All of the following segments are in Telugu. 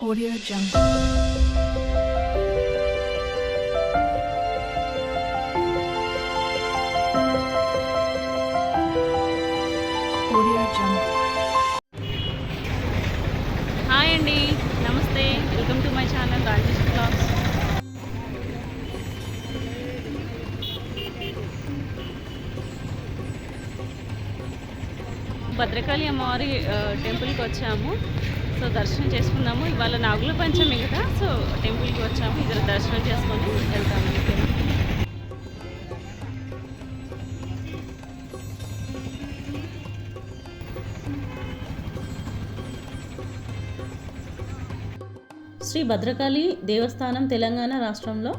Audio Jungle. Audio Jungle. Hi అండి నమస్తే welcome to my channel Rajesh blogs Bhadrakali అమ్మవారి టెంపుల్కి వచ్చాము సో దర్శనం చేసుకున్నాము. ఇవాళ నాగుల పంచమి కదా సో టెంపుల్కి వచ్చాము. ఇద్దరు దర్శనం చేసుకొని వెళ్తాము. శ్రీ భద్రకాళి దేవస్థానం తెలంగాణ రాష్ట్రంలో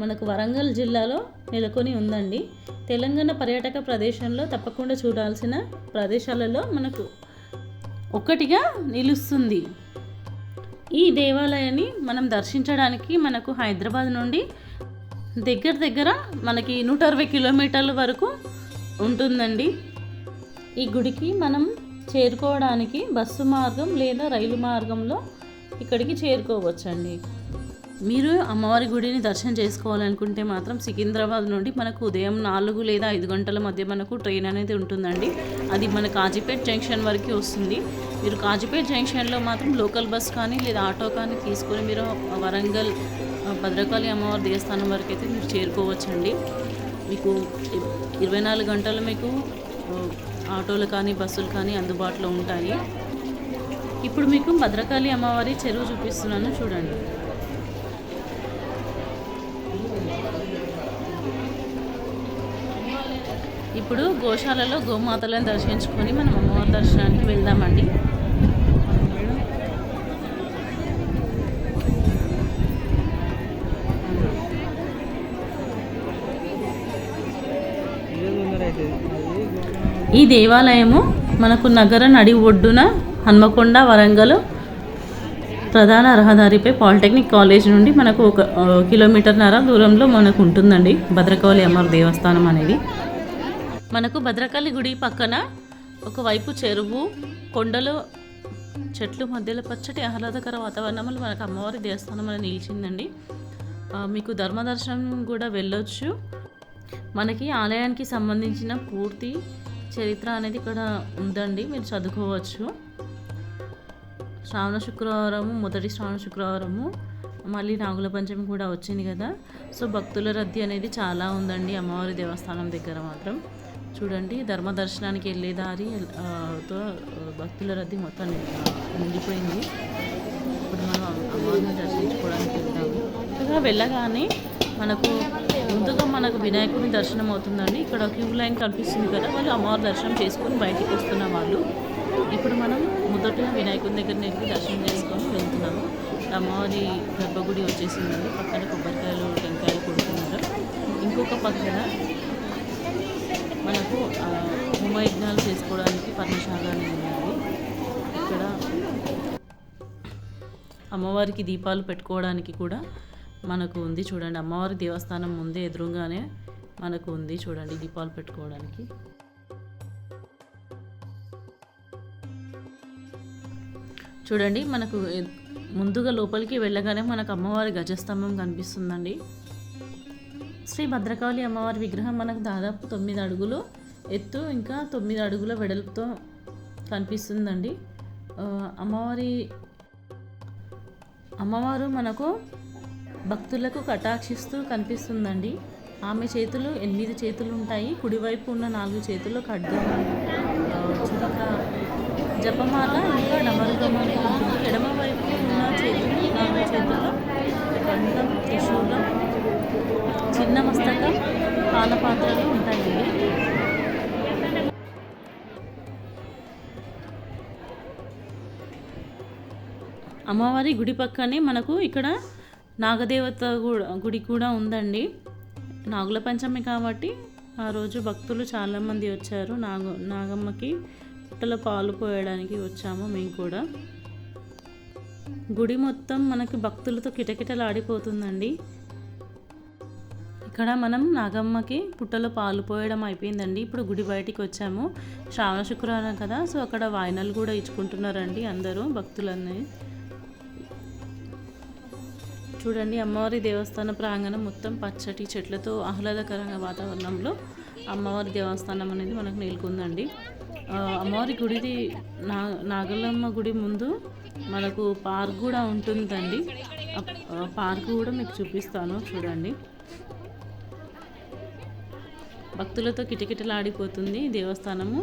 మనకు వరంగల్ జిల్లాలో నెలకొని ఉందండి. తెలంగాణ పర్యాటక ప్రదేశంలో తప్పకుండా చూడాల్సిన ప్రదేశాలలో మనకు ఒకటిగా నిలుస్తుంది. ఈ దేవాలయాన్ని మనం దర్శించడానికి మనకు హైదరాబాద్ నుండి దగ్గర దగ్గర మనకి నూట అరవై కిలోమీటర్ల వరకు ఉంటుందండి. ఈ గుడికి మనం చేరుకోవడానికి బస్సు మార్గం లేదా రైలు మార్గంలో ఇక్కడికి చేరుకోవచ్చండి. మీరు అమ్మవారి గుడిని దర్శనం చేసుకోవాలనుకుంటే మాత్రం సికింద్రాబాద్ నుండి మనకు ఉదయం నాలుగు లేదా ఐదు గంటల మధ్య మనకు ట్రైన్ అనేది ఉంటుందండి. అది మన కాజీపేట్ జంక్షన్ వరకు వస్తుంది. మీరు కాజీపేట్ జంక్షన్లో మాత్రం లోకల్ బస్ కానీ లేదా ఆటో కానీ తీసుకొని మీరు వరంగల్ భద్రకాళి అమ్మవారి దేవస్థానం వరకు అయితే మీరు చేరుకోవచ్చండి. మీకు ఇరవై నాలుగు గంటలు మీకు ఆటోలు కానీ బస్సులు కానీ అందుబాటులో ఉంటాయి. ఇప్పుడు మీకు భద్రకాళి అమ్మవారి చెరువు చూపిస్తున్నాను చూడండి. ఇప్పుడు గోశాలలో గోమాతలను దర్శించుకొని మనం అమ్మవారి దర్శనానికి వెళ్దామండి. ఈ దేవాలయము మనకు నగర నడి ఒడ్డున హన్మకొండ వరంగల్ ప్రధాన రహదారిపై పాలిటెక్నిక్ కాలేజ్ నుండి మనకు ఒక ఆ, కిలోమీటర్న్నర దూరంలో మనకు ఉంటుందండి భద్రకాళి అమ్మవారి దేవస్థానం అనేది. మనకు భద్రకాళి గుడి పక్కన ఒకవైపు చెరువు కొండలు చెట్లు మధ్యలో పచ్చటి ఆహ్లాదకర వాతావరణంలో మనకు అమ్మవారి దేవస్థానం అనేది నిలిచిందండి. మీకు ధర్మదర్శనం కూడా వెళ్ళొచ్చు. మనకి ఆలయానికి సంబంధించిన పూర్తి చరిత్ర అనేది ఇక్కడ ఉందండి. మీరు చదువుకోవచ్చు. శ్రావణ శుక్రవారము మొదటి శ్రావణ శుక్రవారము మళ్ళీ నాగుల పంచమి కూడా వచ్చింది కదా. సో భక్తుల రద్దీ అనేది చాలా ఉందండి అమ్మవారి దేవస్థానం దగ్గర మాత్రం. చూడండి ధర్మ దర్శనానికి వెళ్ళే దారి తో భక్తుల రద్దీ మొత్తం నిండిపోయింది. ఇప్పుడు మనం అమ్మవారిని దర్శించుకోవడానికి వెళ్తాము. ఇంకా వెళ్ళగానే మనకు ముందుగా మనకు వినాయకుని దర్శనం అవుతుందండి. ఇక్కడ క్యూ లైన్ కనిపిస్తుంది కదా వాళ్ళు అమ్మవారి దర్శనం చేసుకొని బయటికి వస్తున్న వాళ్ళు. ఇప్పుడు మనం మొదటగా వినాయకుని దగ్గర వెళ్ళి దర్శనం చేసుకొని వెళ్తున్నాము. అమ్మవారి గర్భగుడి వచ్చేసిందండి. పక్కన కొబ్బరికాయలు టెంకాయలు కొడుతున్నారు ఇంకొక పక్కన మనకు హోమయజ్ఞాలు చేసుకోవడానికి పర్ణశాల అని ఉన్నది. ఇక్కడ అమ్మవారికి దీపాలు పెట్టుకోవడానికి కూడా మనకు ఉంది చూడండి. అమ్మవారి దేవస్థానం ముందే ఎదురుగానే మనకు ఉంది చూడండి దీపాలు పెట్టుకోవడానికి. చూడండి మనకు ముందుగా లోపలికి వెళ్ళగానే మనకు అమ్మవారి గజస్తంభం కనిపిస్తుందండి. శ్రీ భద్రకాళి అమ్మవారి విగ్రహం మనకు దాదాపు తొమ్మిది అడుగులు ఎత్తు ఇంకా తొమ్మిది అడుగుల వెడల్పుతో కనిపిస్తుందండి. అమ్మవారి అమ్మవారు మనకు భక్తులకు కటాక్షిస్తూ కనిపిస్తుందండి. ఆమె చేతులు ఎనిమిది చేతులు ఉంటాయి. కుడివైపు ఉన్న నాలుగు చేతుల్లో ఖడ్గం చుక్క జపమాల ఇంకా డమరుగమాల ఎడమ వైపు ఎడమవైపు ఉన్న చేతులు నాలుగు చేతుల్లో గంధం త్రిశూలం పానపాత్రలు ఉంటాయండి అమ్మవారి గుడి పక్కనే మనకు ఇక్కడ నాగదేవత గుడి కూడా ఉందండి. నాగుల పంచమి కాబట్టి ఆ రోజు భక్తులు చాలామంది వచ్చారు. నాగ నాగమ్మకి పుట్టలో పాలు పోయడానికి వచ్చాము మేము కూడా. గుడి మొత్తం మనకి భక్తులతో కిటకిటలాడిపోతుందండి. ఇక్కడ మనం నాగమ్మకి పుట్టలో పాలు పోయడం అయిపోయిందండి. ఇప్పుడు గుడి బయటికి వచ్చాము. శ్రావణ శుక్రవారం కదా సో అక్కడ వాయినాలు కూడా ఇచ్చుకుంటున్నారండి అందరూ భక్తులన్నీ. చూడండి అమ్మవారి దేవస్థాన ప్రాంగణం మొత్తం పచ్చటి చెట్లతో ఆహ్లాదకరంగా వాతావరణంలో అమ్మవారి దేవస్థానం అనేది మనకు నెలకొందండి. అమ్మవారి గుడిది నా నాగలమ్మ గుడి ముందు మనకు పార్క్ కూడా ఉంటుందండి. పార్క్ కూడా మీకు చూపిస్తాను చూడండి. భక్తులతో కిటకిటలాడిపోతుంది దేవస్థానము.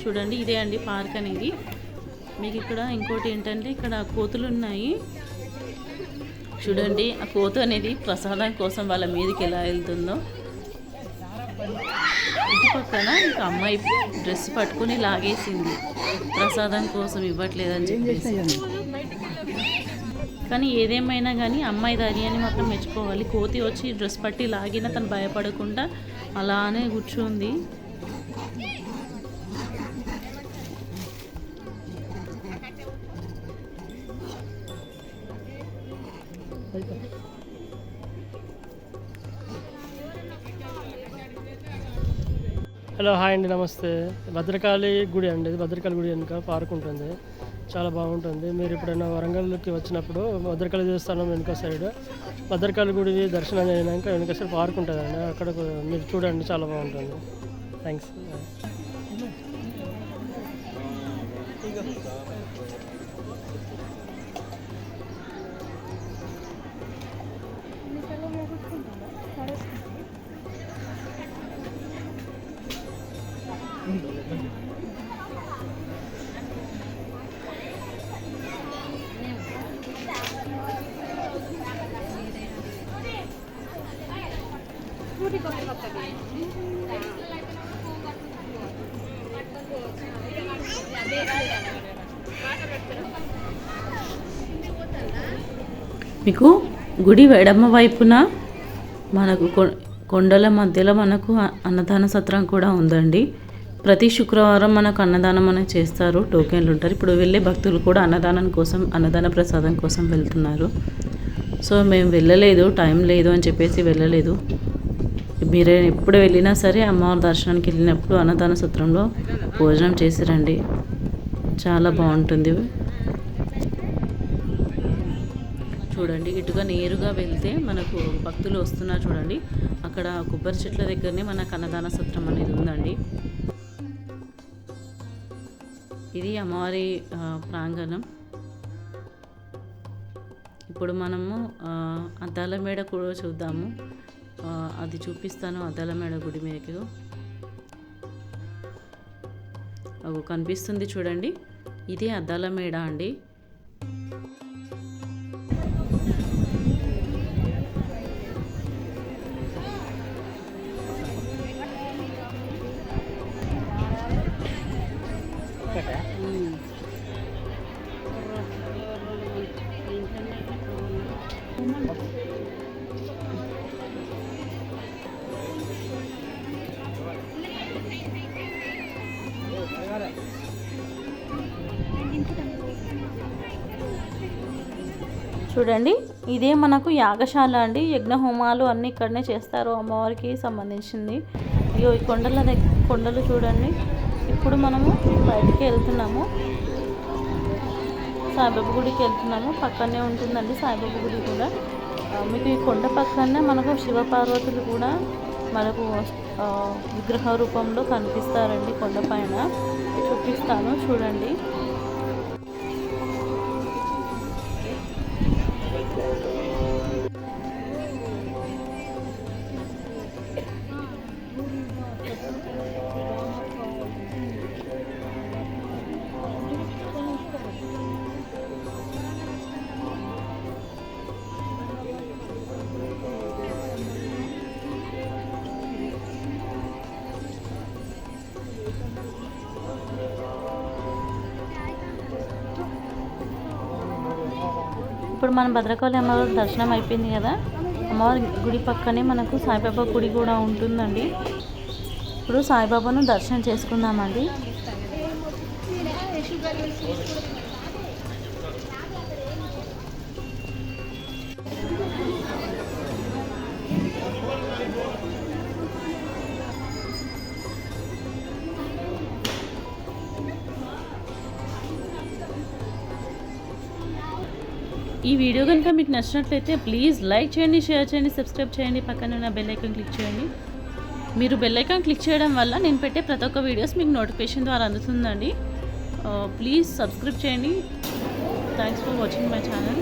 చూడండి ఇదే అండి పార్క్ అనేది. మీకు ఇక్కడ ఇంకోటి ఏంటంటే ఇక్కడ కోతులు ఉన్నాయి చూడండి ఆ కోత అనేది ప్రసాదం కోసం వాళ్ళ మీదకి ఎలా వెళ్తుందో. ఇటు పక్కన ఇంకా అమ్మాయి డ్రెస్ పట్టుకొని లాగేసింది. ప్రసాదం కోసం ఇవ్వట్లేదని చెప్పేసి. కానీ ఏదేమైనా కానీ అమ్మాయి ధైర్యాన్ని మాత్రం మెచ్చుకోవాలి. కోతి వచ్చి డ్రెస్ పట్టి లాగినా తను భయపడకుండా అలానే కూర్చుంది. హలో హాయ్ అండి నమస్తే. భద్రకాళి గుడి అండి. ఇది భద్రకాళి గుడి వెనుక పార్క్ ఉంటుంది. చాలా బాగుంటుంది. మీరు ఎప్పుడైనా వరంగల్కి వచ్చినప్పుడు భద్రకాళి దేవస్థానం వెనుక సైడ్ భద్రకాళి గుడి దర్శనం అయినాక వెనుక సైడ్ పార్క్ ఉంటుందండి. అక్కడ మీరు చూడండి చాలా బాగుంటుంది. థ్యాంక్స్ మీకు గుడి ఎడమ వైపున మనకు కొ- కొండల మధ్యలో మనకు అన్నదాన సత్రం కూడా ఉందండి. ప్రతి శుక్రవారం మనకు అన్నదానం అనేది చేస్తారు. టోకెన్లు ఉంటారు. ఇప్పుడు వెళ్ళే భక్తులు కూడా అన్నదానం కోసం అన్నదాన ప్రసాదం కోసం వెళ్తున్నారు. సో మేము వెళ్ళలేదు టైం లేదు అని చెప్పేసి వెళ్ళలేదు. మీరే ఎప్పుడు వెళ్ళినా సరే అమ్మవారి దర్శనానికి వెళ్ళినప్పుడు అన్నదాన సత్రంలో భోజనం చేసిరండి చాలా బాగుంటుంది. చూడండి ఇటుగా నేరుగా వెళ్తే మనకు భక్తులు వస్తున్నారు చూడండి. అక్కడ కొబ్బరి చెట్ల దగ్గరనే మనకు అన్నదాన సత్రం అనేది ఉందండి. ఇది అమ్మవారి ప్రాంగణం. ఇప్పుడు మనము అద్దాల మేడ కూడా చూద్దాము. అది చూపిస్తాను అద్దాల మేడ గుడి మీకు అవి కనిపిస్తుంది చూడండి. ఇది అద్దాల మేడ అండి. చూడండి ఇదే మనకు యాగశాల అండి. యజ్ఞ హోమాలు అన్నీ ఇక్కడనే చేస్తారు అమ్మవారికి సంబంధించింది. ఇగో ఈ కొండల దగ్గర కొండలు చూడండి. ఇప్పుడు మనము బయటికి వెళ్తున్నాము. సాయిబాబా గుడికి వెళ్తున్నాము. పక్కనే ఉంటుందండి సాయిబాబా గుడి కూడా. మీకు ఈ కొండ పక్కనే మనకు శివపార్వతులు కూడా మనకు విగ్రహ రూపంలో కనిపిస్తారండి కొండపైన చూపిస్తాను చూడండి. ఇప్పుడు మన భద్రకాళి అమ్మవారి దర్శనం అయిపోయింది కదా? అమ్మవారి గుడి పక్కనే మనకు సాయిబాబా గుడి కూడా ఉంటుందండి. ఇప్పుడు సాయిబాబాను దర్శనం చేసుకుందామండి. ఈ వీడియో కనుక మీకు నచ్చినట్లయితే ప్లీజ్ లైక్ చేయండి షేర్ చేయండి సబ్స్క్రైబ్ చేయండి. పక్కన ఉన్న బెల్ ఐకాన్ క్లిక్ చేయండి. మీరు బెల్ ఐకాన్ క్లిక్ చేయడం వల్ల నేను పెట్టే ప్రతి ఒక్క వీడియోస్ మీకు నోటిఫికేషన్ ద్వారా అందుతుందండి. Uh, ప్లీజ్ సబ్స్క్రైబ్ చేయండి. Thanks for watching my channel